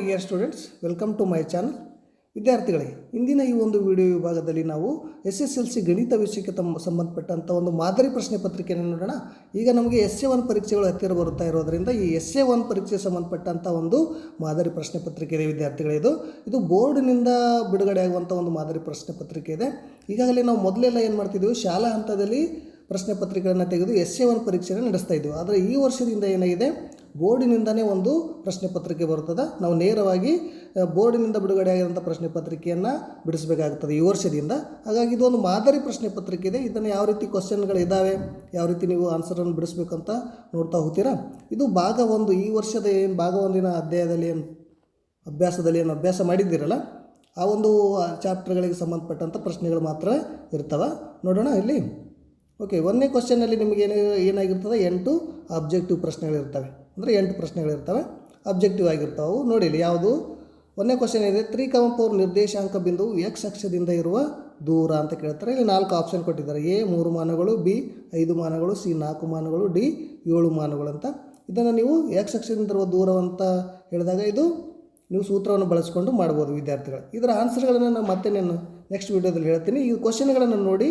Dear students welcome to my channel ವಿದ್ಯಾರ್ಥಿಗಳೇ, ಇಂದಿನ ಈ ಒಂದು ವಿಡಿಯೋ ವಿಭಾಗದಲ್ಲಿ ನಾವು ಎಸ್ ಎಸ್ ಎಲ್ ಸಿ ಗಣಿತ ವಿಷಯಕ್ಕೆ ತಮ್ಮ ಸಂಬಂಧಪಟ್ಟಂಥ ಒಂದು ಮಾದರಿ ಪ್ರಶ್ನೆ ಪತ್ರಿಕೆಯನ್ನು ನೋಡೋಣ. ಈಗ ನಮಗೆ ಎಸ್ ಎ ಒನ್ ಪರೀಕ್ಷೆಗಳು ಹತ್ತಿರ ಬರುತ್ತಾ ಇರೋದರಿಂದ ಈ ಎಸ್ ಎ ಒನ್ ಪರೀಕ್ಷೆಗೆ ಸಂಬಂಧಪಟ್ಟಂಥ ಒಂದು ಮಾದರಿ ಪ್ರಶ್ನೆ ಪತ್ರಿಕೆ ಇದೆ ವಿದ್ಯಾರ್ಥಿಗಳೇ ಇದು. ಇದು ಬೋರ್ಡ್ನಿಂದ ಬಿಡುಗಡೆ ಆಗುವಂಥ ಒಂದು ಮಾದರಿ ಪ್ರಶ್ನೆ ಪತ್ರಿಕೆ ಇದೆ. ಈಗಾಗಲೇ ನಾವು ಮೊದಲೆಲ್ಲ ಏನು ಮಾಡ್ತಿದ್ದೀವಿ ಶಾಲಾ ಹಂತದಲ್ಲಿ ಪ್ರಶ್ನೆ ಪತ್ರಿಕೆಗಳನ್ನು ತೆಗೆದು ಎಸ್ ಎ ಒನ್ ಪರೀಕ್ಷೆಯನ್ನು ನಡೆಸ್ತಾ ಇದ್ದೀವಿ ಆದರೆ ಈ ವರ್ಷದಿಂದ ಏನಾಗಿದೆ ಬೋರ್ಡಿನಿಂದನೇ ಒಂದು ಪ್ರಶ್ನೆ ಪತ್ರಿಕೆ ಬರುತ್ತದೆ ನಾವು ನೇರವಾಗಿ ಬೋರ್ಡಿನಿಂದ ಬಿಡುಗಡೆ ಆಗಿರುವಂಥ ಪ್ರಶ್ನೆ ಪತ್ರಿಕೆಯನ್ನು ಬಿಡಿಸಬೇಕಾಗುತ್ತದೆ ಈ ವರ್ಷದಿಂದ. ಹಾಗಾಗಿ ಇದು ಒಂದು ಮಾದರಿ ಪ್ರಶ್ನೆ ಪತ್ರಿಕೆ ಇದೆ. ಇದನ್ನು ಯಾವ ರೀತಿ ಕ್ವಶನ್ಗಳು ಇದ್ದಾವೆ ಯಾವ ರೀತಿ ನೀವು ಆನ್ಸರನ್ನು ಬಿಡಿಸ್ಬೇಕಂತ ನೋಡ್ತಾ ಹೋಗ್ತೀರಾ? ಇದು ಭಾಗ ಒಂದು. ಈ ವರ್ಷದ ಏನು ಭಾಗ ಒಂದಿನ ಅಧ್ಯಾಯದಲ್ಲಿ ಏನು ಅಭ್ಯಾಸದಲ್ಲಿ ಏನು ಅಭ್ಯಾಸ ಮಾಡಿದ್ದೀರಲ್ಲ, ಆ ಒಂದು ಚಾಪ್ಟರ್ಗಳಿಗೆ ಸಂಬಂಧಪಟ್ಟಂಥ ಪ್ರಶ್ನೆಗಳು ಮಾತ್ರ ಇರ್ತವೆ. ನೋಡೋಣ ಇಲ್ಲಿ. ಓಕೆ ಒಂದನೇ ಕ್ವಶನಲ್ಲಿ ನಿಮಗೆ ಏನು, ಏನಾಗಿರ್ತದೆ? ಎಂಟು ಆಬ್ಜೆಕ್ಟಿವ್ ಪ್ರಶ್ನೆಗಳಿರ್ತವೆ. ಅಂದರೆ ಎಂಟು ಪ್ರಶ್ನೆಗಳಿರ್ತವೆ. ಅಬ್ಜೆಕ್ಟಿವ್ ಆಗಿರ್ತಾವೆ. ನೋಡಿಲಿ ಯಾವುದು? ಒಂದನೇ ಕ್ವಶನ್ ಇದೆ. ತ್ರೀ ಕಮ ಫೋರ್ ನಿರ್ದೇಶಾಂಕ ಬಿಂದುವು ಎಕ್ಸ್ ಅಕ್ಷದಿಂದ ಇರುವ ದೂರ ಅಂತ ಕೇಳ್ತಾರೆ. ಇಲ್ಲಿ ನಾಲ್ಕು ಆಪ್ಷನ್ ಕೊಟ್ಟಿದ್ದಾರೆ. ಎ ಮೂರು ಮಾನಗಳು ಬಿ ಐದು ಮಾನಗಳು ಸಿ ನಾಲ್ಕು ಮಾನಗಳು ಡಿ ಏಳು ಮಾನಗಳು ಅಂತ. ಇದನ್ನು ನೀವು ಎಕ್ಸ್ ಅಕ್ಷದಿಂದ ಇರುವ ದೂರ ಅಂತ ಹೇಳಿದಾಗ ಇದು ನೀವು ಸೂತ್ರವನ್ನು ಬಳಸಿಕೊಂಡು ಮಾಡ್ಬೋದು ವಿದ್ಯಾರ್ಥಿಗಳು. ಇದರ ಆನ್ಸರ್ಗಳನ್ನು ನಾನು ಮತ್ತೆ ನಾನು ನೆಕ್ಸ್ಟ್ ವೀಡಿಯೋದಲ್ಲಿ ಹೇಳ್ತೀನಿ. ಈ ಕ್ವಶನ್ಗಳನ್ನು ನೋಡಿ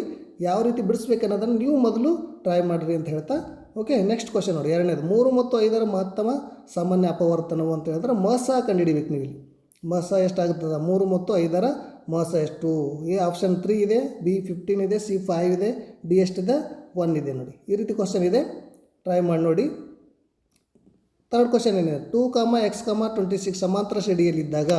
ಯಾವ ರೀತಿ ಬಿಡಿಸ್ಬೇಕು ಅನ್ನೋದನ್ನು ನೀವು ಮೊದಲು ಟ್ರೈ ಮಾಡಿರಿ ಅಂತ ಹೇಳ್ತಾ ಓಕೆ ನೆಕ್ಸ್ಟ್ ಕ್ವಶನ್ ನೋಡಿ. ಎರಡನೇದು, ಮೂರು ಮತ್ತು ಐದರ ಮಹತ್ತಮ ಸಾಮಾನ್ಯ ಅಪವರ್ತನವು ಅಂತ ಹೇಳಿದ್ರೆ ಮಸ ಕಂಡುಹಿಡಿಬೇಕು ನೀವು ಇಲ್ಲಿ. ಮಸ ಎಷ್ಟಾಗುತ್ತದೆ? ಮೂರು ಮತ್ತು ಐದರ ಮಸ ಎಷ್ಟು? ಎ ಆಪ್ಷನ್ ತ್ರೀ ಇದೆ, ಬಿ ಫಿಫ್ಟೀನ್ ಇದೆ, ಸಿ ಫೈವ್ ಇದೆ ಡಿ ಎಷ್ಟಿದೆ ಒನ್ ಇದೆ ನೋಡಿ. ಈ ರೀತಿ ಕ್ವಶನ್ ಇದೆ. ಟ್ರೈ ಮಾಡಿ ನೋಡಿ. ತರ್ಡ್ ಕ್ವಶನ್ ಏನಿದೆ? Two comma X comma twenty six ಸಮಾಂತರ ಶ್ರೇಣಿಯಲ್ಲಿದ್ದಾಗ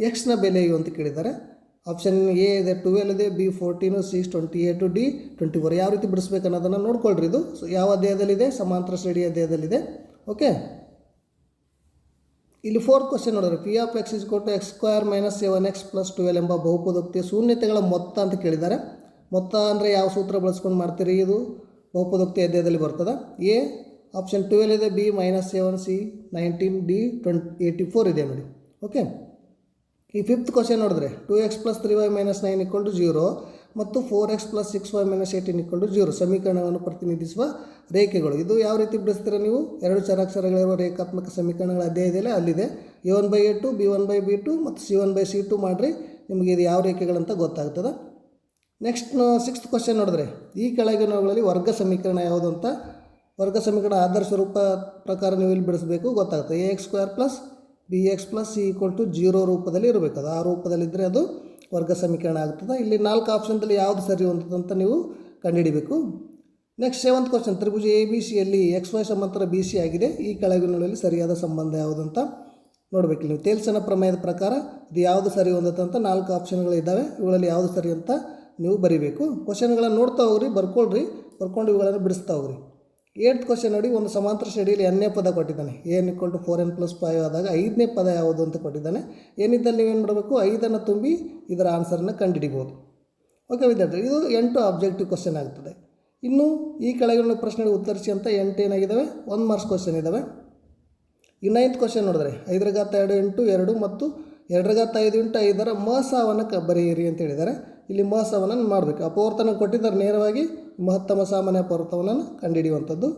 ಎಕ್ಸ್ನ ಬೆಲೆಯು ಅಂತ ಕೇಳಿದ್ದಾರೆ. ಆಪ್ಷನ್ ಎ ಇದೆ ಟ್ವೆಲ್ ಇದೆ B fourteen six twenty two D twenty four ಯಾವ ರೀತಿ ಬಿಡಿಸ್ಬೇಕು ಅನ್ನೋದನ್ನು ನೋಡ್ಕೊಳ್ರಿ ಇದು. ಸೊ ಯಾವ ಅಧ್ಯಾಯದಲ್ಲಿದೆ? ಸಮಾಂತರ ಶ್ರೇಣಿ ಅಧ್ಯಾಯದಲ್ಲಿದೆ. ಓಕೆ ಇಲ್ಲಿ ಫೋರ್ತ್ ಕ್ವಶನ್ ನೋಡಿದ್ರೆ ಪಿ ಆಫ್ ಎಕ್ಸ್ ಇಸ್ ಕೊಟ್ಟು X square minus seven X plus twelve ಎಂಬ ಬಹುಪದೋಕ್ತಿಯ ಶೂನ್ಯತೆಗಳ ಮೊತ್ತ ಅಂತ ಕೇಳಿದ್ದಾರೆ. ಮೊತ್ತ ಅಂದರೆ ಯಾವ ಸೂತ್ರ ಬಳಸ್ಕೊಂಡು ಮಾಡ್ತೀರಿ ಇದು? ಬಹುಪದೋಕ್ತಿ ಅಧ್ಯಾಯದಲ್ಲಿ ಬರ್ತದೆ. ಎ ಆಪ್ಷನ್ ಟ್ವೆಲ್ ಇದೆ B minus seven C nineteen D twenty eighty four ಇದೆ ನೋಡಿ. ಓಕೆ ಈ ಫಿಫ್ತ್ ಕ್ವಶನ್ ನೋಡಿದ್ರೆ two X plus three Y minus nine equal to zero ಮತ್ತು four X plus six Y minus eighteen equal to zero ಸಮೀಕರಣವನ್ನು ಪ್ರತಿನಿಧಿಸುವ ರೇಖೆಗಳು. ಇದು ಯಾವ ರೀತಿ ಬಿಡಿಸ್ತೀರಾ ನೀವು? ಎರಡು ಚರಾಕ್ಷರಗಳಿರುವ ರೇಖಾತ್ಮಕ ಸಮೀಕರಣಗಳು ಅದೇ ಇದೆಯಲ್ಲ? ಅಲ್ಲಿದೆ. A one by A two B one by B two ಮತ್ತು C one by C two ಮಾಡಿರಿ. ನಿಮಗೆ ಇದು ಯಾವ ರೇಖೆಗಳಂತ ಗೊತ್ತಾಗ್ತದೆ. ನೆಕ್ಸ್ಟ್ ಸಿಕ್ಸ್ತ್ ಕ್ವಶನ್ ನೋಡಿದ್ರೆ ಈ ಕೆಳಗಿನವುಗಳಲ್ಲಿ ವರ್ಗ ಸಮೀಕರಣ ಯಾವುದು ಅಂತ? ವರ್ಗ ಸಮೀಕರಣ ಆದರ್ಶ ರೂಪ ಪ್ರಕಾರ ನೀವು ಇಲ್ಲಿ ಬಿಡಿಸಬೇಕು ಗೊತ್ತಾಗುತ್ತೆ A X square plus B X plus C equal to zero ರೂಪದಲ್ಲಿ ಇರಬೇಕು ಅದು ಆ ರೂಪದಲ್ಲಿದ್ದರೆ ಅದು ವರ್ಗ ಸಮೀಕರಣ ಆಗ್ತದೆ. ಇಲ್ಲಿ ನಾಲ್ಕು ಆಪ್ಷನ್ದಲ್ಲಿ ಯಾವುದು ಸರಿ ಹೊಂದದಂತ ನೀವು ಕಂಡುಹಿಡಿಬೇಕು. ನೆಕ್ಸ್ಟ್ ಸೆವೆಂತ್ ಕ್ವಶನ್ ತ್ರಿಭುಜ ಎ ಬಿ ಸಿಯಲ್ಲಿ ಎಕ್ಸ್ ವೈ ಸಮಾಂತರ ಬಿ ಸಿ ಆಗಿದೆ. ಈ ಕೆಳಗಿನಲ್ಲಿ ಸರಿಯಾದ ಸಂಬಂಧ ಯಾವುದಂತ ನೋಡಬೇಕು. ನೀವು ತೇಲ್ಸನ ಪ್ರಮೇಯದ ಪ್ರಕಾರ ಇದು ಯಾವುದು ಸರಿ ಅಂತ ನಾಲ್ಕು ಆಪ್ಷನ್ಗಳಿದ್ದಾವೆ ಇವುಗಳಲ್ಲಿ ಯಾವುದು ಸರಿ ಅಂತ ನೀವು ಬರೀಬೇಕು. ಕ್ವಶನ್ಗಳನ್ನು ನೋಡ್ತಾ ಹೋಗ್ರಿ, ಬರ್ಕೊಳ್ರಿ. ಬರ್ಕೊಂಡು ಇವುಗಳನ್ನು ಬಿಡಿಸ್ತಾ ಹೋಗ್ರಿ. ಏಟ್ತ್ ಕ್ವಶನ್ ನೋಡಿ, ಒಂದು ಸಮಾಂತರ ಶ್ರೇಣಿಯಲ್ಲಿ ಎನ್ನೇ ಪದ ಕೊಟ್ಟಿದ್ದಾನೆ. A N equal to four N plus five ಆದಾಗ ಐದನೇ ಪದ ಯಾವುದು ಅಂತ ಕೊಟ್ಟಿದ್ದಾನೆ. ಏನಿದ್ದಲ್ಲಿ ನೀವೇನು ಮಾಡಬೇಕು? ಐದನ್ನು ತುಂಬಿ ಇದರ ಆನ್ಸರನ್ನು ಕಂಡುಹಿಡಿಬೋದು. ಓಕೆ ವಿದ್ಯಾರ್ಥಿ ಇದು ಎಂಟು ಆಬ್ಜೆಕ್ಟಿವ್ ಕ್ವಶನ್ ಆಗ್ತದೆ. ಇನ್ನು ಈ ಕೆಳಗಿನ ಪ್ರಶ್ನೆಗೆ ಉತ್ತರಿಸಿ ಅಂತ ಎಂಟು ಏನಾಗಿದ್ದಾವೆ ಒನ್ ಮಾರ್ಕ್ಸ್ ಕ್ವಶನ್ ಇದ್ದಾವೆ ಈ ನೈನ್ತ್ ಕ್ವಶನ್ ನೋಡಿದ್ರೆ ಐದರ ಗಾತ ಎರಡು ಎಂಟು, ಎರಡು ಮತ್ತು ಎರಡರ ಗಾತ ಐದು ಇಂಟು ಐದರ ಮಸಾವನ್ನು ಕ ಬರೆಯಿರಿ ಅಂತ ಹೇಳಿದ್ದಾರೆ. ಇಲ್ಲಿ ಮಸಾವನ್ನು ಮಾಡಬೇಕು. ಅಪವರ್ತನ ಕೊಟ್ಟಿದ್ದಾರೆ ನೇರವಾಗಿ. ಮಹತ್ತಮ ಸಾಮಾನ್ಯ ಪರ್ವತವನ್ನು ಕಂಡುಹಿಡಿಯುವಂಥದ್ದು.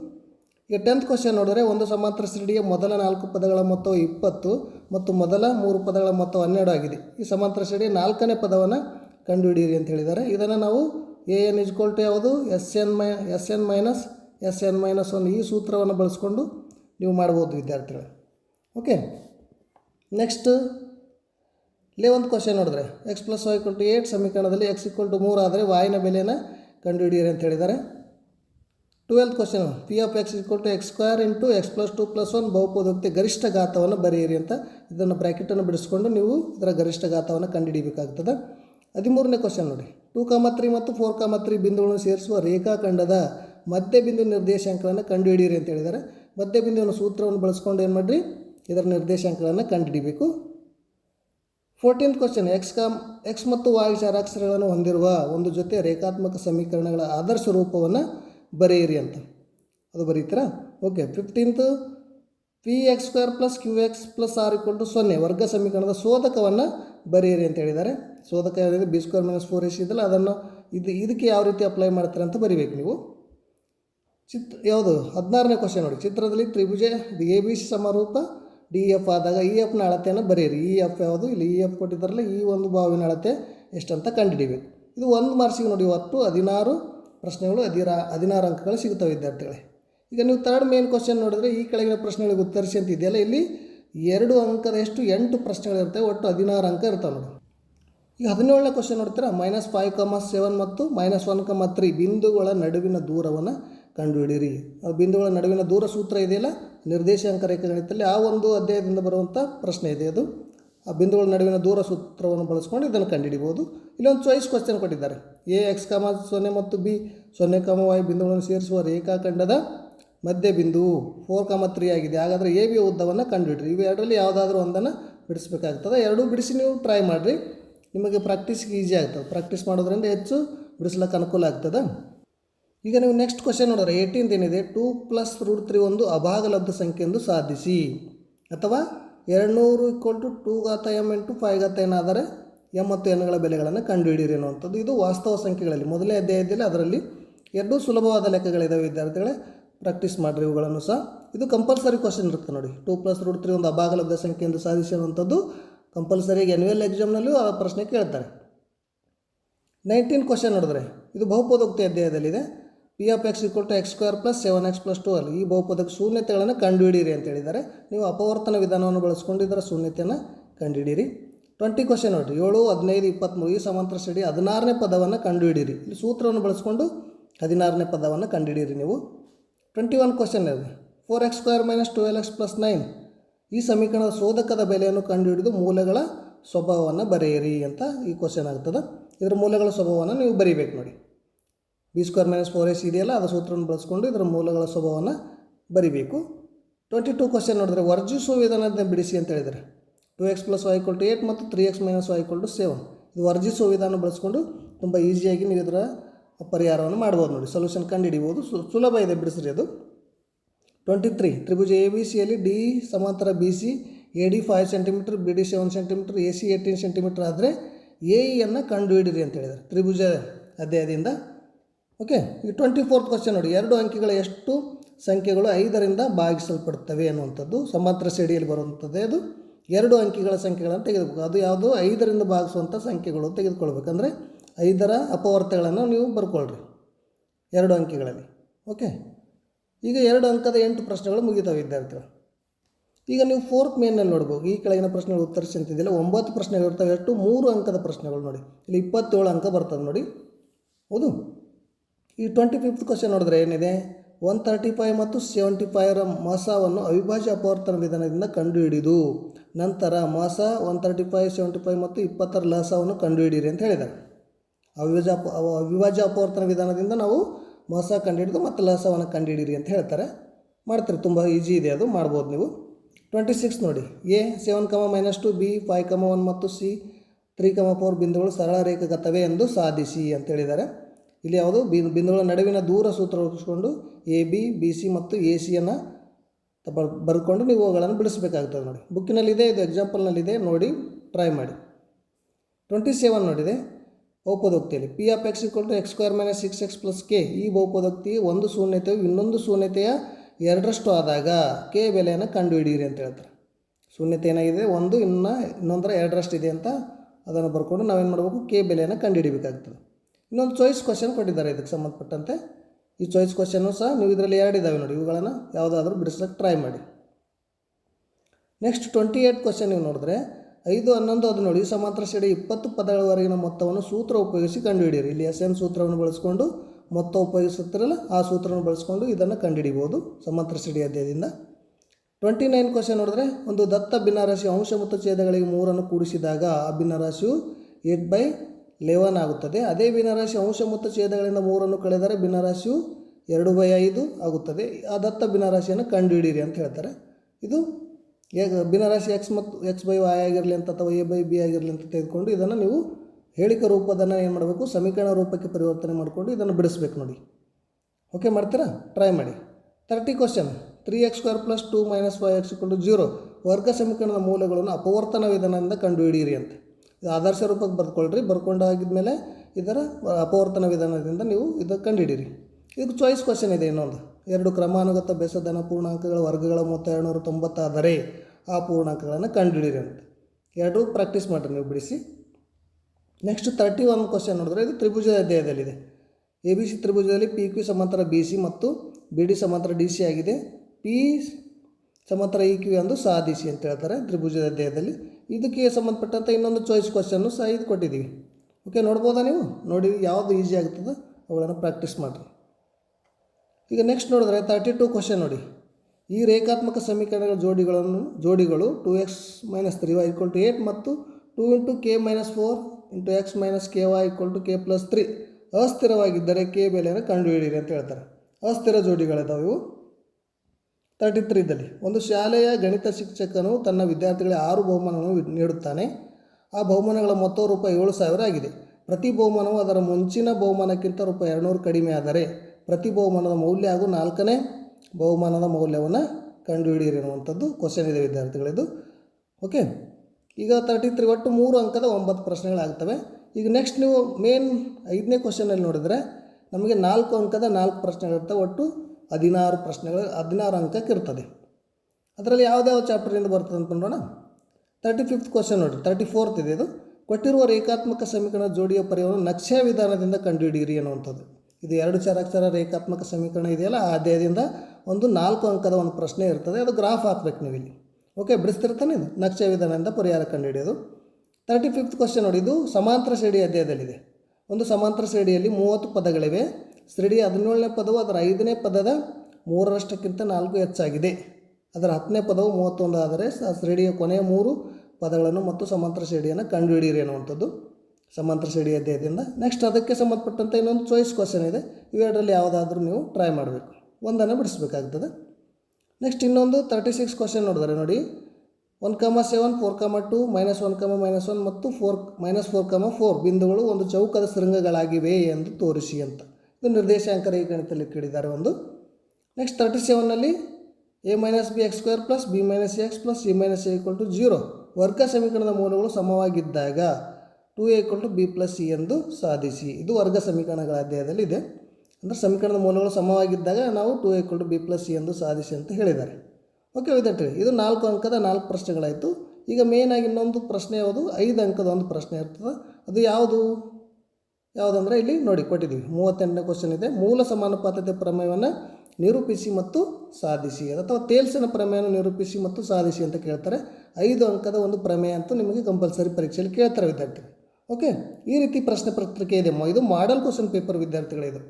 ಈಗ ಟೆಂತ್ ಕ್ವಶನ್ ನೋಡಿದ್ರೆ ಒಂದು ಸಮಾಂತರ ಶ್ರೇಣಿಯ ಮೊದಲ ನಾಲ್ಕು ಪದಗಳ ಮೊತ್ತವು ಇಪ್ಪತ್ತು ಮತ್ತು ಮೊದಲ ಮೂರು ಪದಗಳ ಮೊತ್ತವು ಹನ್ನೆರಡು ಆಗಿದೆ. ಈ ಸಮಾಂತರ ಶ್ರೇಣಿಯ ನಾಲ್ಕನೇ ಪದವನ್ನು ಕಂಡುಹಿಡಿಯಿರಿ ಅಂತ ಹೇಳಿದ್ದಾರೆ. ಇದನ್ನು ನಾವು A N is equal to ಯಾವುದು? ಎಸ್ ಎನ್ ಮೈ S N minus S N minus one ಈ ಸೂತ್ರವನ್ನು ಬಳಸ್ಕೊಂಡು ನೀವು ಮಾಡ್ಬೋದು ವಿದ್ಯಾರ್ಥಿಗಳು. ಓಕೆ ನೆಕ್ಸ್ಟ್ ಲೆವೆಂತ್ ಕ್ವಶನ್ ನೋಡಿದ್ರೆ X plus Y to eight ಸಮೀಕರಣದಲ್ಲಿ ಎಕ್ಸ್ ಇಕ್ವಲ್ ಟು ಮೂರು ಆದರೆ ವಾಯಿನ ಬೆಲೆಯನ್ನು ಕಂಡುಹಿಡಿಯಿರಿ ಅಂತ ಹೇಳಿದ್ದಾರೆ. Twelfth question P of X equal to X square into X plus two plus one ಬಹುಪದೋಕ್ತಿ ಗರಿಷ್ಠ ಘಾತವನ್ನು ಬರೆಯಿರಿ ಅಂತ ಇದನ್ನು ಬ್ರ್ಯಾಕೆಟನ್ನು ಬಿಡಿಸ್ಕೊಂಡು ನೀವು ಇದರ ಗರಿಷ್ಠ ಘಾತವನ್ನು ಕಂಡುಹಿಡಿಬೇಕಾಗ್ತದೆ ಹದಿಮೂರನೇ ಕ್ವಶನ್ ನೋಡಿ. ಟೂ ಕಾಮ ತ್ರೀ ಮತ್ತು ಫೋರ್ ಕಾಮ ತ್ರೀ ಬಿಂದುಗಳನ್ನು ಸೇರಿಸುವ ರೇಖಾಖಂಡದ ಮಧ್ಯ ಬಿಂದು ನಿರ್ದೇಶಾಂಕಗಳನ್ನು ಕಂಡುಹಿಡಿಯಿರಿ ಅಂತ ಹೇಳಿದ್ದಾರೆ. ಮಧ್ಯ ಬಿಂದುವಿನ ಸೂತ್ರವನ್ನು ಬಳಸ್ಕೊಂಡು ಏನು ಮಾಡಿರಿ ಇದರ ನಿರ್ದೇಶಾಂಕಗಳನ್ನು ಕಂಡುಹಿಡಿಬೇಕು. Fourteenth question X comma X ಮತ್ತು ವಾಯು ಚಾರಾಕ್ಷರಗಳನ್ನು ಹೊಂದಿರುವ ಒಂದು ಜೊತೆ ರೇಖಾತ್ಮಕ ಸಮೀಕರಣಗಳ ಆದರ್ಶ ರೂಪವನ್ನು ಬರೆಯಿರಿ ಅಂತ. ಅದು ಬರೀತೀರಾ? Okay fifteenth P X square plus Q X plus R equal to ಸೊನ್ನೆ, ವರ್ಗ ಸಮೀಕರಣದ ಶೋಧಕವನ್ನು ಬರೆಯಿರಿ ಅಂತ ಹೇಳಿದ್ದಾರೆ. ಶೋಧಕ ಯಾವುದಿದೆ B square minus four S ಇದೆಲ್ಲ ಅದನ್ನು ಇದು, ಇದಕ್ಕೆ ಯಾವ ರೀತಿ ಅಪ್ಲೈ ಮಾಡ್ತೀರ ಅಂತ ಬರಿಬೇಕು ನೀವು. ಚಿತ್ರ, ಯಾವುದು? ಹದಿನಾರನೇ ಕ್ವಶನ್ ನೋಡಿ. ಚಿತ್ರದಲ್ಲಿ ತ್ರಿಭುಜ ಎ ಬಿ ಸಿ ಸಮರೂಪ ಡಿ ಎಫ್ ಆದಾಗ ಇ ಎಫ್ನ ಅಳತೆಯನ್ನು ಬರೆಯಿರಿ. ಇ ಎಫ್ ಯಾವುದು? ಇಲ್ಲಿ ಇ ಎಫ್ ಕೊಟ್ಟಿದ್ದಾರಲ್ಲ ಈ ಒಂದು ಬಾವಿನ ಅಳತೆ ಎಷ್ಟಂತ ಕಂಡುಹಿಡಿಬೇಕು ಇದು ಒಂದು ಮಾರ್ಕ್ಸಿಗೆ ನೋಡಿ, ಒಟ್ಟು ಹದಿನಾರು ಪ್ರಶ್ನೆಗಳು, ಹದಿರಾ, ಹದಿನಾರು ಅಂಕಗಳು ಸಿಗ್ತವೆ ವಿದ್ಯಾರ್ಥಿಗಳೇ. ಈಗ ನೀವು ತರ್ಡ್ ಮೇನ್ ಕ್ವಶನ್ ನೋಡಿದ್ರೆ ಈ ಕೆಳಗಿನ ಪ್ರಶ್ನೆಗಳಿಗೆ ಉತ್ತರಿಸಿ ಅಂತ ಇದೆಯಲ್ಲ, ಇಲ್ಲಿ ಎರಡು ಅಂಕದ ಎಷ್ಟು ಎಂಟು ಪ್ರಶ್ನೆಗಳು ಇರ್ತವೆ, ಒಟ್ಟು ಹದಿನಾರು ಅಂಕ ಇರ್ತವೆ ನೋಡಿ. ಈಗ ಹದಿನೇಳನೇ ಕ್ವಶನ್ ನೋಡ್ತೀರಾ? ಮೈನಸ್ ಫೈವ್ ಕಮ ಸೆವೆನ್ ಮತ್ತು ಮೈನಸ್ ಒನ್ ಕಮ ತ್ರೀ ಬಿಂದುಗಳ ನಡುವಿನ ದೂರವನ್ನು ಕಂಡುಹಿಡಿಯಿರಿ. ಬಿಂದುಗಳ ನಡುವಿನ ದೂರ ಸೂತ್ರ ಇದೆಯಲ್ಲ? ನಿರ್ದೇಶಾಂಕ ರೇಖಾಗಣಿತದಲ್ಲಿ ಆ ಒಂದು ಅಧ್ಯಾಯದಿಂದ ಬರುವಂಥ ಪ್ರಶ್ನೆ ಇದೆ ಅದು. ಆ ಬಿಂದುಗಳ ನಡುವಿನ ದೂರ ಸೂತ್ರವನ್ನು ಬಳಸ್ಕೊಂಡು ಇದನ್ನು ಕಂಡುಹಿಡಿಬೋದು ಇಲ್ಲೊಂದು ಚಾಯ್ಸ್ ಕ್ವಶನ್ ಕೊಟ್ಟಿದ್ದಾರೆ. ಎ ಎಕ್ಸ್ ಕಾಮ ಸೊನ್ನೆ ಮತ್ತು ಬಿ ಸೊನ್ನೆ ಕಾಮ ವಾಯ್ ಬಿಂದುಗಳನ್ನು ಸೇರಿಸುವ ರೇಖಾಖಂಡದ ಮಧ್ಯ ಬಿಂದು ಫೋರ್ ಕಾಮ ತ್ರೀ ಆಗಿದೆ. ಹಾಗಾದರೆ ಎ ಬಿ ಉದ್ದವನ್ನು ಕಂಡುಹಿಡ್ರಿ. ಇವು ಎರಡರಲ್ಲಿ ಯಾವುದಾದ್ರೂ ಒಂದನ್ನು ಬಿಡಿಸಬೇಕಾಗ್ತದೆ. ಎರಡೂ ಬಿಡಿಸಿ ನೀವು ಟ್ರೈ ಮಾಡಿರಿ. ನಿಮಗೆ ಪ್ರಾಕ್ಟೀಸ್ಗೆ ಈಸಿ ಆಗ್ತದೆ. ಪ್ರಾಕ್ಟೀಸ್ ಮಾಡೋದ್ರಿಂದ ಹೆಚ್ಚು ಬಿಡಿಸ್ಲಿಕ್ಕೆ ಅನುಕೂಲ ಆಗ್ತದೆ? ಈಗ ನೀವು ನೆಕ್ಸ್ಟ್ ಕ್ವಶನ್ ನೋಡಿದ್ರೆ ಏಯ್ಟೀನ್ ಏನಿದೆ? ಟೂ ಪ್ಲಸ್ ರೂಟ್ ತ್ರೀ ಒಂದು ಅಭಾಗಲಬ್ಧ ಸಂಖ್ಯೆ ಎಂದು ಸಾಧಿಸಿ. ಅಥವಾ ಎರಡುನೂರು ಈಕ್ವಲ್ ಟು ಟೂ ಗಾತ ಎಂ ಇಂಟು ಫೈವ್ ಗಾತ ಏನಾದರೆ ಎಂ ಎನ್ಗಳ ಬೆಲೆಗಳನ್ನು ಕಂಡುಹಿಡಿಯಿರಿ ಅನ್ನುವಂಥದ್ದು ಇದು ವಾಸ್ತವ ಸಂಖ್ಯೆಗಳಲ್ಲಿ, ಮೊದಲನೇ ಅಧ್ಯಾಯದಲ್ಲಿ ಅದರಲ್ಲಿ ಎರಡೂ ಸುಲಭವಾದ ಲೆಕ್ಕಗಳಿದ್ದಾವೆ ವಿದ್ಯಾರ್ಥಿಗಳೇ. ಪ್ರಾಕ್ಟೀಸ್ ಮಾಡಿರಿ ಇವುಗಳನ್ನು ಸಹ. ಇದು ಕಂಪಲ್ಸರಿ ಕ್ವಶನ್ ಇರುತ್ತೆ ನೋಡಿ. ಟೂ ಪ್ಲಸ್ ರೂಟ್ ತ್ರೀ ಒಂದು ಅಭಾಗಲಬ್ಧ ಸಂಖ್ಯೆ ಎಂದು ಸಾಧಿಸಿರುವಂಥದ್ದು ಕಂಪಲ್ಸರಿ ಎನ್ಯುವಲ್ ಎಕ್ಸಾಮ್ನಲ್ಲೂ ಆ ಪ್ರಶ್ನೆ ಕೇಳ್ತಾರೆ. ನೈನ್ಟೀನ್ ಕ್ವಶನ್ ನೋಡಿದ್ರೆ, ಇದು ಬಹುಪದೋಕ್ತಿ ಅಧ್ಯಾಯದಲ್ಲಿದೆ. P of X equal to X square plus seven X plus two ಅಲ್ಲಿ ಈ ಬಹುಪದಕ್ಕೆ ಶೂನ್ಯತೆಗಳನ್ನು ಕಂಡುಹಿಡಿಯಿರಿ ಅಂತ ಹೇಳಿದ್ದಾರೆ. ನೀವು ಅಪವರ್ತನ ವಿಧಾನವನ್ನು ಬಳಸ್ಕೊಂಡು ಇದರ ಶೂನ್ಯತೆಯನ್ನು ಕಂಡುಹಿಡಿಯಿರಿ. ಟ್ವೆಂಟಿ ಕ್ವಶನ್ ನೋಡಿರಿ. ಏಳು, ಹದಿನೈದು ಇಪ್ಪತ್ತ್ಮೂರು ಈ ಸಮಾಂತರ ಸ್ಟಡಿ ಹದಿನಾರನೇ ಪದವನ್ನು ಕಂಡುಹಿಡಿಯಿರಿ. ಇಲ್ಲಿ ಸೂತ್ರವನ್ನು ಬಳಸ್ಕೊಂಡು ಹದಿನಾರನೇ ಪದವನ್ನು ಕಂಡುಹಿಡಿಯಿರಿ ನೀವು. ಟ್ವೆಂಟಿ ಒನ್ ಕ್ವಶನ್ ಇದೆ four X square minus twelve X plus nine ಈ ಸಮೀಕರಣದ ಶೋಧಕದ ಬೆಲೆಯನ್ನು ಕಂಡುಹಿಡಿದು ಮೂಲಗಳ ಸ್ವಭಾವವನ್ನು ಬರೆಯಿರಿ ಅಂತ ಈ ಕ್ವಶನ್ ಆಗ್ತದೆ. ಇದರ ಮೂಲಗಳ ಸ್ವಭಾವವನ್ನು ನೀವು ಬರೀಬೇಕು ನೋಡಿ. B square minus four S ಇದೆಯಲ್ಲ ಅದರ ಸೂತ್ರವನ್ನು ಬಳಸ್ಕೊಂಡು ಇದರ ಮೂಲಗಳ ಸ್ವಭಾವವನ್ನು ಬರಿಬೇಕು. ಟ್ವೆಂಟಿ ಟು ಕ್ವಶನ್ ನೋಡಿದ್ರೆ ವರ್ಜಿಸುವ ವಿಧಾನದ ಬಿಡಿಸಿ ಅಂತ ಹೇಳಿದರೆ two X plus Y to eight ಮತ್ತು three X minus Y to seven ಇದು ವರ್ಜಿಸುವ ವಿಧಾನ ಬಳಸ್ಕೊಂಡು ತುಂಬ ಈಸಿಯಾಗಿ ನೀವು ಇದರ ಪರಿಹಾರವನ್ನು ಮಾಡ್ಬೋದು ನೋಡಿ. ಸೊಲ್ಯೂಷನ್ ಕಂಡುಹಿಡಿಬೋದು. ಸುಲಭ ಇದೆ ಬಿಡಿಸ್ರಿ ಅದು. ಟ್ವೆಂಟಿ ತ್ರೀ ತ್ರಿಭುಜ ಎ ಬಿ ಸಿಯಲ್ಲಿ ಡಿ ಸಮಾಂತರ B C A D five centimetre B D seven centimetre A C eighteen centimetre ಆದರೆ ಎ ಇಯನ್ನು ಕಂಡುಹಿಡಿರಿ ಅಂತ ಹೇಳಿದ್ದಾರೆ. ತ್ರಿಭುಜ ಅಧ್ಯಾಯದಿಂದ ಓಕೆ ಈಗ ಟ್ವೆಂಟಿ ಫೋರ್ತ್ ಕ್ವಶನ್ ನೋಡಿ. ಎರಡು ಅಂಕಿಗಳ ಎಷ್ಟು ಸಂಖ್ಯೆಗಳು ಐದರಿಂದ ಭಾಗಿಸಲ್ಪಡ್ತವೆ ಅನ್ನುವಂಥದ್ದು, ಸಮಾಂತರ ಸಿಡಿಯಲ್ಲಿ ಬರುವಂಥದ್ದೇ ಅದು. ಎರಡು ಅಂಕಿಗಳ ಸಂಖ್ಯೆಗಳನ್ನು ತೆಗೆದುಬೇಕು ಅದು ಯಾವುದು? ಐದರಿಂದ ಭಾಗಿಸುವಂಥ ಸಂಖ್ಯೆಗಳು ತೆಗೆದುಕೊಳ್ಬೇಕಂದ್ರೆ ಐದರ ಅಪವರ್ತಗಳನ್ನು ನೀವು ಬರ್ಕೊಳ್ರಿ ಎರಡು ಅಂಕಿಗಳಲ್ಲಿ. ಓಕೆ, ಈಗ ಎರಡು ಅಂಕದ ಎಂಟು ಪ್ರಶ್ನೆಗಳು ಮುಗಿತಾವೆ, ವಿದ್ಯಾರ್ಥಿಗಳು. ಈಗ ನೀವು ಫೋರ್ತ್ ಮೇನಲ್ಲಿ ನೋಡ್ಬೋದು ಈ ಕೆಳಗಿನ ಪ್ರಶ್ನೆಗಳು ಉತ್ತರಿಸಿ ಅಂತಿದ್ದಿಲ್ಲ ಒಂಬತ್ತು ಪ್ರಶ್ನೆಗಳು ಇರ್ತವೆ ಎಷ್ಟು ಮೂರು ಅಂಕದ ಪ್ರಶ್ನೆಗಳು ನೋಡಿ. ಇಲ್ಲಿ ಇಪ್ಪತ್ತೇಳು ಅಂಕ ಬರ್ತದೆ ನೋಡಿ. ಹೌದು? ಈ ಟ್ವೆಂಟಿ ಫಿಫ್ತ್ ಕ್ವಶನ್ ನೋಡಿದ್ರೆ ಏನಿದೆ? ಒನ್ ತರ್ಟಿ ಫೈವ್ ಮತ್ತು ಸೆವೆಂಟಿ ಫೈವ್ರ ಮಾಸವನ್ನು ಅವಿಭಾಜ್ಯ ಅಪವರ್ತನ ವಿಧಾನದಿಂದ ಕಂಡುಹಿಡಿದು, ನಂತರ ಮಾಸ one thirty five seventy five ಮತ್ತು ಇಪ್ಪತ್ತರ ಲಸವನ್ನು ಕಂಡುಹಿಡಿಯಿರಿ ಅಂತ ಹೇಳಿದ್ದಾರೆ. ಅವಿಭಾಜ್ಯ ಅವಿಭಾಜ್ಯ ಅಪವರ್ತನ ವಿಧಾನದಿಂದ ನಾವು ಮಾಸ ಕಂಡುಹಿಡಿದು ಮತ್ತು ಲಸವನ್ನು ಕಂಡುಹಿಡಿಯಿರಿ ಅಂತ ಹೇಳ್ತಾರೆ. ಮಾಡ್ತಾರೆ, ತುಂಬ ಈಜಿ ಇದೆ ಅದು, ಮಾಡ್ಬೋದು ನೀವು. ಟ್ವೆಂಟಿ ಸಿಕ್ಸ್ ನೋಡಿ. A seven comma minus two B five comma one ಮತ್ತು ಸಿ ತ್ರೀ ಕಮ ಫೋರ್ ಬಿಂದುಗಳು ಸರಳ ರೇಖಾಗತವೆ ಎಂದು ಸಾಧಿಸಿ ಅಂತ ಹೇಳಿದ್ದಾರೆ. ಇಲ್ಲಿ ಯಾವುದು? ಬಿಂದು, ಬಿಂದುಗಳ ನಡುವಿನ ದೂರ ಸೂತ್ರ ರೂಪಿಸ್ಕೊಂಡು ಎ ಬಿ ಬಿ ಸಿ ಮತ್ತು ಎ ಸಿಯನ್ನು ಬರ್ ಬರ್ಕೊಂಡು ನೀವು ಅವುಗಳನ್ನು ಬಿಡಿಸಬೇಕಾಗ್ತದೆ ನೋಡಿ. ಬುಕ್ಕಿನಲ್ಲಿದೆ ಇದು ಎಕ್ಸಾಂಪಲ್ನಲ್ಲಿದೆ ನೋಡಿ ಟ್ರೈ ಮಾಡಿ. ಟ್ವೆಂಟಿ ಸೆವೆನ್ ನೋಡಿದೆ. ಬಹುಪದೋಕ್ತಿಯಲ್ಲಿ. P of X equal to X square minus six X plus K ಈ ಬಹುಪದೋಕ್ತಿ ಒಂದು ಶೂನ್ಯತೆಯು ಇನ್ನೊಂದು ಶೂನ್ಯತೆಯ ಎರಡರಷ್ಟು ಆದಾಗ ಕೆ ಬೆಲೆಯನ್ನು ಕಂಡುಹಿಡಿಯಿರಿ ಅಂತ ಹೇಳ್ತಾರೆ. ಶೂನ್ಯತೆ ಏನಾಗಿದೆ? ಒಂದು ಇನ್ನು ಇನ್ನೊಂದರ ಎರಡರಷ್ಟು ಇದೆ ಅಂತ ಅದನ್ನು ಬರ್ಕೊಂಡು ನಾವೇನು ಮಾಡಬೇಕು? ಕೆ ಬೆಲೆಯನ್ನು ಕಂಡುಹಿಡಿಬೇಕಾಗ್ತದೆ. ಇನ್ನೊಂದು ಚಾಯ್ಸ್ ಕ್ವಶನ್ ಕೊಟ್ಟಿದ್ದಾರೆ ಇದಕ್ಕೆ ಸಂಬಂಧಪಟ್ಟಂತೆ. ಈ ಚಾಯ್ಸ್ ಕ್ವಶನ್ನು ಸಹ ನೀವು ಇದರಲ್ಲಿ ಎರಡು ಇದ್ದಾವೆ ನೋಡಿ, ಇವುಗಳನ್ನು ಯಾವುದಾದ್ರೂ ಬಿಡಿಸ್ಲಿಕ್ಕೆ ಟ್ರೈ ಮಾಡಿ. ನೆಕ್ಸ್ಟ್ ಟ್ವೆಂಟಿ ಏಯ್ಟ್ ಕ್ವಶನ್ ನೀವು ನೋಡಿದ್ರೆ, ಐದು, ಹನ್ನೊಂದು ಅದು ನೋಡಿ ಸಮಾಂತರ ಶ್ರೇಣಿ ಇಪ್ಪತ್ತು ಪದಗಳವರೆಗಿನ ಮೊತ್ತವನ್ನು ಸೂತ್ರ ಉಪಯೋಗಿಸಿ ಕಂಡುಹಿಡಿಯಿರಿ. ಇಲ್ಲಿ ಎಸ್ ಎನ್ ಸೂತ್ರವನ್ನು ಬಳಸ್ಕೊಂಡು ಮೊತ್ತ ಉಪಯೋಗಿಸುತ್ತಿರಲ್ಲ, ಆ ಸೂತ್ರವನ್ನು ಬಳಸಿಕೊಂಡು ಇದನ್ನು ಕಂಡುಹಿಡಿಬೋದು ಸಮಾಂತರ ಶ್ರೇಣಿ ಅಧ್ಯಾಯದಿಂದ. ಟ್ವೆಂಟಿ ನೈನ್ ಕ್ವಶನ್ ನೋಡಿದ್ರೆ, ಒಂದು ದತ್ತ ಭಿನ್ನರಾಶಿ ಅಂಶ ಮತ್ತು ಛೇದಗಳಿಗೆ ಮೂರನ್ನು ಕೂಡಿಸಿದಾಗ ಆ ಭಿನ್ನರಾಶಿಯು ಏಟ್ ಬೈ ಲೆವೆನ್ ಆಗುತ್ತದೆ. ಅದೇ ಭಿನ್ನರಾಶಿ ಅಂಶ ಮತ್ತು ಛೇದಗಳಿಂದ ಮೂರನ್ನು ಕಳೆದರೆ ಭಿನ್ನರಾಶಿಯು ಎರಡು ಬೈ ಐದು ಆಗುತ್ತದೆ. ಆ ದತ್ತ ಭಿನ್ನರಾಶಿಯನ್ನು ಕಂಡುಹಿಡಿಯಿರಿ ಅಂತ ಹೇಳ್ತಾರೆ. ಇದು ಭಿನ್ನರಾಶಿ ಎಕ್ಸ್ ಮತ್ತು ಎಕ್ಸ್ ಬೈ ವೈ ಆಗಿರಲಿ ಅಂತ ಅಥವಾ ಎ ಬೈ ಬಿ ಆಗಿರಲಿ ಅಂತ ತೆಗೆದುಕೊಂಡು ಇದನ್ನು ನೀವು ಹೇಳಿಕೆ ರೂಪದನ್ನು ಏನು ಮಾಡಬೇಕು, ಸಮೀಕರಣ ರೂಪಕ್ಕೆ ಪರಿವರ್ತನೆ ಮಾಡಿಕೊಂಡು ಇದನ್ನು ಬಿಡಿಸ್ಬೇಕು ನೋಡಿ. ಓಕೆ ಮಾಡ್ತೀರಾ? ಟ್ರೈ ಮಾಡಿ. Thirty question three X square plus two minus Y X ಕೊಂಡು ಜೀರೋ ವರ್ಗ ಸಮೀಕರಣದ ಮೂಲಗಳನ್ನು ಅಪವರ್ತನ ವಿಧಾನದಿಂದ ಕಂಡುಹಿಡಿಯಿರಿ ಅಂತ. ಆದರ್ಶ ರೂಪಕ್ಕೆ ಬರ್ಕೊಳ್ರಿ ಬರ್ಕೊಂಡಾಗಿದ್ಮೇಲೆ ಇದರ ಅಪವರ್ತನ ವಿಧಾನದಿಂದ ನೀವು ಇದು ಕಂಡುಹಿಡಿಯಿರಿ ಇದಕ್ಕೆ ಚಾಯ್ಸ್ ಕ್ವಶನ್ ಇದೆ ಇನ್ನೊಂದು. ಎರಡು ಕ್ರಮಾನುಗತ ಬೆಸದನ ಪೂರ್ಣಾಂಕಗಳ, ವರ್ಗಗಳ ಮೊತ್ತ ಎರಡುನೂರ ತೊಂಬತ್ತಾದರೆ ಆ ಪೂರ್ಣಾಂಕಗಳನ್ನು ಕಂಡುಹಿಡಿಯಿರಿ ಅಂತ. ಎರಡೂ ಪ್ರಾಕ್ಟೀಸ್ ಮಾಡಿರಿ ನೀವು ಬಿಡಿಸಿ. ನೆಕ್ಸ್ಟ್ ತರ್ಟಿ ಒನ್ ಕ್ವಶನ್ ನೋಡಿದ್ರೆ ಇದು ತ್ರಿಭುಜದ ಅಧ್ಯಾಯದಲ್ಲಿದೆ. ಎ ಬಿ ಸಿ ತ್ರಿಭುಜದಲ್ಲಿ ಪಿ ಕ್ಯೂ ಸಮಾಂತರ ಬಿ ಸಿ ಮತ್ತು ಬಿ ಡಿ ಸಮಾಂತರ ಡಿ ಸಿ ಆಗಿದೆ. ಪಿ ಸಮಾಂತರ ಈ ಕ್ಯೂ ಎಂದು ಸಾಧಿಸಿ ಅಂತ ಹೇಳ್ತಾರೆ ತ್ರಿಭುಜದ ದೇಹದಲ್ಲಿ ಇದಕ್ಕೆ ಸಂಬಂಧಪಟ್ಟಂಥ ಇನ್ನೊಂದು ಚಾಯ್ಸ್ ಕ್ವಶನ್ನು ಸಹ ಇದು ಕೊಟ್ಟಿದ್ದೀವಿ ಓಕೆ ನೋಡ್ಬೋದಾ ನೀವು? ನೋಡಿ, ಯಾವುದು ಈಸಿ ಆಗ್ತದೆ ಅವುಗಳನ್ನು ಪ್ರಾಕ್ಟೀಸ್ ಮಾಡಿರಿ. ಈಗ ನೆಕ್ಸ್ಟ್ ನೋಡಿದ್ರೆ ತರ್ಟಿ ಟು ಕ್ವಶನ್ ನೋಡಿ. ಈ ರೇಖಾತ್ಮಕ ಸಮೀಕರಣಗಳ ಜೋಡಿಗಳನ್ನು, ಜೋಡಿಗಳು two X minus three Y equal to eight ಮತ್ತು two into K minus four into X minus K Y equal to K plus three ಅಸ್ಥಿರವಾಗಿದ್ದರೆ K ಬೆಲೆಯನ್ನು ಕಂಡುಹಿಡಿಯಿರಿ ಅಂತ ಹೇಳ್ತಾರೆ. ಅಸ್ಥಿರ ಜೋಡಿಗಳಿದಾವೆ ಇವು. ತರ್ಟಿ ತ್ರೀದಲ್ಲಿ ಒಂದು ಶಾಲೆಯ ಗಣಿತ ಶಿಕ್ಷಕನು ತನ್ನ ವಿದ್ಯಾರ್ಥಿಗಳಿಗೆ ಆರು ಬಹುಮಾನವನ್ನು ವಿ- ನೀಡುತ್ತಾನೆ. ಆ ಬಹುಮಾನಗಳ ಮೊತ್ತ ರೂಪಾಯಿ ಏಳು ಸಾವಿರ ಆಗಿದೆ. ಪ್ರತಿ ಬಹುಮಾನವು ಅದರ ಮುಂಚಿನ ಬಹುಮಾನಕ್ಕಿಂತ ರೂಪಾಯಿ ಎರಡುನೂರು ಕಡಿಮೆ ಆದರೆ ಪ್ರತಿ ಬಹುಮಾನದ ಮೌಲ್ಯ ಹಾಗೂ ನಾಲ್ಕನೇ ಬಹುಮಾನದ ಮೌಲ್ಯವನ್ನು ಕಂಡುಹಿಡಿಯಿರಿ ಅನ್ನುವಂಥದ್ದು ಕ್ವಶನ್ ಇದೆ ವಿದ್ಯಾರ್ಥಿಗಳಿದು. ಓಕೆ ಈಗ ತರ್ಟಿ ತ್ರೀ ಒಟ್ಟು ಮೂರು ಅಂಕದ ಒಂಬತ್ತು ಪ್ರಶ್ನೆಗಳಾಗ್ತವೆ. ಈಗ ನೆಕ್ಸ್ಟ್ ನೀವು ಮೇನ್ ಐದನೇ ಕ್ವಶನಲ್ಲಿ ನೋಡಿದರೆ ನಮಗೆ ನಾಲ್ಕು ಅಂಕದ ನಾಲ್ಕು ಪ್ರಶ್ನೆಗಳಿರ್ತವೆ. ಒಟ್ಟು ಹದಿನಾರು ಪ್ರಶ್ನೆಗಳು ಹದಿನಾರು ಅಂಕಕ್ಕೆ ಇರ್ತದೆ. ಅದರಲ್ಲಿ ಯಾವ್ದಾವ ಚಾಪ್ಟರಿಂದ ಬರ್ತದೆ ಅಂತ ನೋಡೋಣ. ತರ್ಟಿ ಫಿಫ್ತ್ ಕ್ವಶನ್ ನೋಡಿ ತರ್ಟಿ ಫೋರ್ತ್ ಇದೆ ಇದು. ಕೊಟ್ಟಿರುವ ರೇಖಾತ್ಮಕ ಸಮೀಕರಣ ಜೋಡಿಯ ಪರಿವನ್ನು ನಕ್ಷೆ ವಿಧಾನದಿಂದ ಕಂಡುಹಿಡಿಯಿರಿ ಅನ್ನುವಂಥದ್ದು ಇದು ಎರಡು ಚರಾಕ್ಷರ ರೇಖಾತ್ಮಕ ಸಮೀಕರಣ ಇದೆಯಲ್ಲ, ಆ ಅಧ್ಯಾಯದಿಂದ ಒಂದು ನಾಲ್ಕು ಅಂಕದ ಒಂದು ಪ್ರಶ್ನೆ ಇರ್ತದೆ, ಅದು ಗ್ರಾಫ್ ಹಾಕ್ಬೇಕು ನೀವು ಇಲ್ಲಿ. ಓಕೆ ಬಿಡಿಸ್ತಿರ್ತಾನೆ ಇದು, ನಕ್ಷೆ ವಿಧಾನದಿಂದ ಪರಿಹಾರ ಕಂಡುಹಿಡಿಯೋದು. ತರ್ಟಿ ಫಿಫ್ತ್ ಕ್ವಶನ್ ನೋಡಿ, ಇದು ಸಮಾಂತರ ಶ್ರೇಣಿ ಅಧ್ಯಾಯದಲ್ಲಿದೆ. ಒಂದು ಸಮಾಂತರ ಶ್ರೇಣಿಯಲ್ಲಿ ಮೂವತ್ತು ಪದಗಳಿವೆ. ಶ್ರೇಣಿಯ ಹದಿನೇಳನೇ ಪದವು ಅದರ ಐದನೇ ಪದದ ಮೂರರಷ್ಟಕ್ಕಿಂತ ನಾಲ್ಕು ಹೆಚ್ಚಾಗಿದೆ. ಅದರ ಹತ್ತನೇ ಪದವು ಮೂವತ್ತೊಂದು ಆದರೆ ಶ್ರೇಡಿಯ ಕೊನೆಯ ಮೂರು ಪದಗಳನ್ನು ಮತ್ತು ಸಮಾಂತರ ಶ್ರೇಣಿಯನ್ನು ಕಂಡುಹಿಡಿಯಿರಿ ಅನ್ನುವಂಥದ್ದು ಸಮಾಂತರ ಶ್ರೇಣಿ ಅಧ್ಯಾಯದಿಂದ ನೆಕ್ಸ್ಟ್ ಅದಕ್ಕೆ ಸಂಬಂಧಪಟ್ಟಂಥ ಇನ್ನೊಂದು ಚಾಯ್ಸ್ ಕ್ವಶನ್ ಇದೆ. ಇವೆರಡರಲ್ಲಿ ಯಾವುದಾದ್ರೂ ನೀವು ಟ್ರೈ ಮಾಡಬೇಕು. ಒಂದನ್ನು ಬಿಡಿಸ್ಬೇಕಾಗ್ತದೆ. ನೆಕ್ಸ್ಟ್ ಇನ್ನೊಂದು ತರ್ಟಿ ಸಿಕ್ಸ್ ಕ್ವಶನ್ ನೋಡಿದರೆ ನೋಡಿ. One comma seven four comma two minus one comma minus one ಮತ್ತು four minus four comma four ಬಿಂದುಗಳು ಒಂದು ಚೌಕದ ಶೃಂಗಗಳಾಗಿವೆ ಎಂದು ತೋರಿಸಿ ಅಂತ. ಇದು ನಿರ್ದೇಶಾಂಕ ರೇಖಾಗಣಿತದಲ್ಲಿ ಕೇಳಿದ್ದಾರೆ ಒಂದು. Next thirty ಸೆವೆನ್ನಲ್ಲಿ A minus B X square plus B minus X plus C minus A equal to zero ವರ್ಗ ಸಮೀಕರಣದ ಮೂಲಗಳು ಸಮವಾಗಿದ್ದಾಗ to A equal to B plus C ಎಂದು ಸಾಧಿಸಿ. ಇದು ವರ್ಗ ಸಮೀಕರಣಗಳ ಅಧ್ಯಾಯದಲ್ಲಿ ಇದೆ. ಅಂದರೆ ಸಮೀಕರಣದ ಮೂಲಗಳು ಸಮವಾಗಿದ್ದಾಗ ನಾವು to A equal to B plus C ಎಂದು ಸಾಧಿಸಿ ಅಂತ ಹೇಳಿದ್ದಾರೆ. ಓಕೆ ವಿದ್ಯಾರ್ಥಿ ಇದು ನಾಲ್ಕು ಅಂಕದ ನಾಲ್ಕು ಪ್ರಶ್ನೆಗಳಾಯಿತು. ಈಗ ಮೇನಾಗಿ ಇನ್ನೊಂದು ಪ್ರಶ್ನೆ ಯಾವುದು? ಐದು ಅಂಕದ ಒಂದು ಪ್ರಶ್ನೆ ಇರ್ತದೆ. ಅದು ಯಾವುದು? ಯಾವುದಂದರೆ ಇಲ್ಲಿ ನೋಡಿ ಕೊಟ್ಟಿದ್ದೀವಿ. ಮೂವತ್ತೆಂಟನೇ ಕ್ವಶನ್ ಇದೆ. ಮೂಲ ಸಮಾನುಪಾತತೆ ಪ್ರಮೇಯವನ್ನು ನಿರೂಪಿಸಿ ಮತ್ತು ಸಾಧಿಸಿ. ಅಥವಾ ತೇಲ್ಸಿನ ಪ್ರಮೇಯವನ್ನು ನಿರೂಪಿಸಿ ಮತ್ತು ಸಾಧಿಸಿ ಅಂತ ಕೇಳ್ತಾರೆ. ಐದು ಅಂಕದ ಒಂದು ಪ್ರಮೇಯ ಅಂತೂ ನಿಮಗೆ ಕಂಪಲ್ಸರಿ ಪರೀಕ್ಷೆಯಲ್ಲಿ ಕೇಳ್ತಾರೆ ವಿದ್ಯಾರ್ಥಿಗಳು. ಓಕೆ ಈ ರೀತಿ ಪ್ರಶ್ನೆ ಪತ್ರಿಕೆ ಇದೆ. ಇದು ಮಾಡಲ್ ಕ್ವಶನ್ ಪೇಪರ್ ವಿದ್ಯಾರ್ಥಿಗಳಿದು.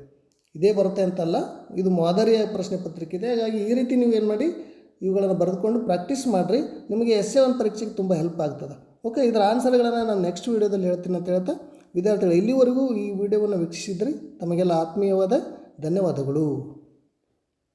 ಇದೇ ಬರುತ್ತೆ ಅಂತಲ್ಲ, ಇದು ಮಾದರಿಯ ಪ್ರಶ್ನೆ ಪತ್ರಿಕೆ ಇದೆ. ಹಾಗಾಗಿ ಈ ರೀತಿ ನೀವು ಏನು ಮಾಡಿ, ಇವುಗಳನ್ನು ಬರೆದುಕೊಂಡು ಪ್ರಾಕ್ಟೀಸ್ ಮಾಡಿರಿ. ನಿಮಗೆ ಎಸ್ ಎ ಒನ್ ಪರೀಕ್ಷೆಗೆ ತುಂಬ ಹೆಲ್ಪ್ ಆಗ್ತದೆ. ಓಕೆ ಇದರ ಆನ್ಸರ್ಗಳನ್ನು ನಾನು ನೆಕ್ಸ್ಟ್ ವೀಡಿಯೋದಲ್ಲಿ ಹೇಳ್ತೀನಿ ಅಂತ ಹೇಳ್ತಾ ವಿದ್ಯಾರ್ಥಿಗಳು ಇಲ್ಲಿವರೆಗೂ ಈ ವಿಡಿಯೋವನ್ನು ವೀಕ್ಷಿಸಿದರೆ ತಮಗೆಲ್ಲ ಆತ್ಮೀಯವಾದ ಧನ್ಯವಾದಗಳು.